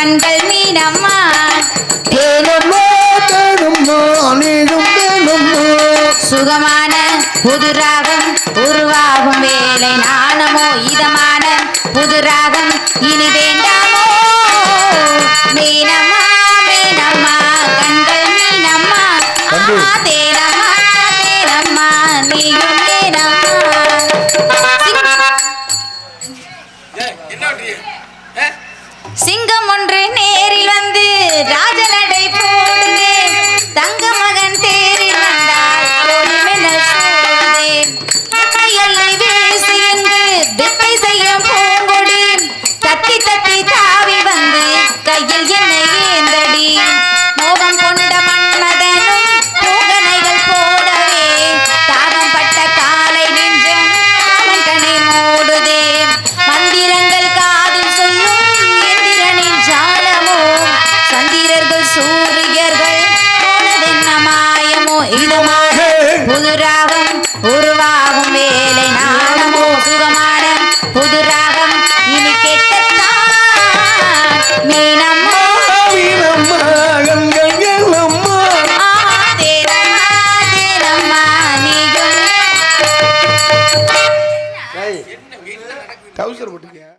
கண்கள் மீனம்மா. தேனம்மா தேனம்மா நீடும் தேனம்மா சுகமான புதுராகம் உருவாகும் வேலை நாணமோ இதமான புதுராகம் இனி வேண்டாமோ? மீனம்மா மீனம்மா கண்கள் மீனம்மா. தேனம்மா தேனம்மா நீயும் தேனம்மா என்ன சிங்கம் ஒன்று நேரில் வந்து ராஜநடை போடுதே தங்க மகன் தேரில் வந்தால் கோடி மின்னல் சூடுதே கையள்ளி வீசி என்று திப்பை புதுராகம் உருவாகும் வேலை நாடமோ சுகமான புதுராகம். இனி கெட்டத்தான் மீனம்மோ டவுசர் போட்டுக்கியா